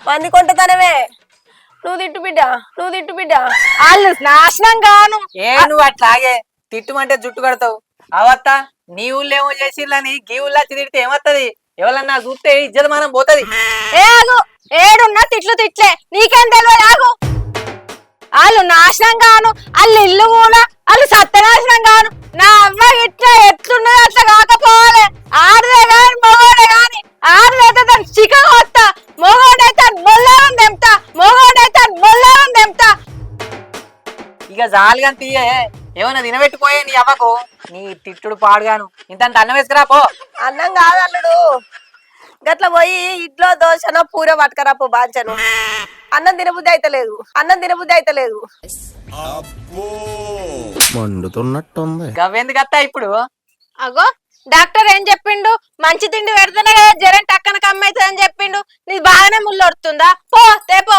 మంది కొంటతనమే. నువ్వు తిట్టు బిడ్డ నువ్వు తిట్టు బిడ్డ. వాళ్ళు నాశనం గాను ఏ నువ్వు అట్లాగే తిట్టుమంటే జుట్టు కడతావు. అవత్త నీ ఊళ్ళేమో చేసిర్లని గీ ఊళ్ళో తిరిగితే ఏమత్తది? ఎవరన్నా చూస్తే ఇజ్జత మనం పోతది. ఏ ఆగు. ఏడున్నా తిట్లు తిట్లే. నీకేం తెలియదు ఆగు. వాళ్ళు నాశనం గాను వాళ్ళు ఇల్లు కూడా వాళ్ళు సత్యనాశనం గాను నా అమ్మ ఇట్లా ఇక జాలిగా తీయే. ఏమన్నా తినబెట్టిపోయే నీ అవ్వకు? నీ తిట్టుడు పాడుగాను. ఇంత అన్నం వేసుకురా పో. అన్నం కాదు అల్లుడు. గట్ల పోయి ఇడ్లో దోశనో పూర పట్టుకరాపు బాంచను. అన్నం తినబుద్ధి అయితే లేదు అన్నం తినబుద్ధి అయితే లేదు మండుతున్నట్టుంది. గవ్వెందుకు అత్తా ఇప్పుడు? అగో డాక్టర్ ఏం చెప్పిండు? మంచి తిండి పెడితేనే కదా జ్వరం టక్కన కమ్మవుతుంది అని చెప్పిండు. నీ బాగానే ముళ్ళు వస్తుందా పో తేపో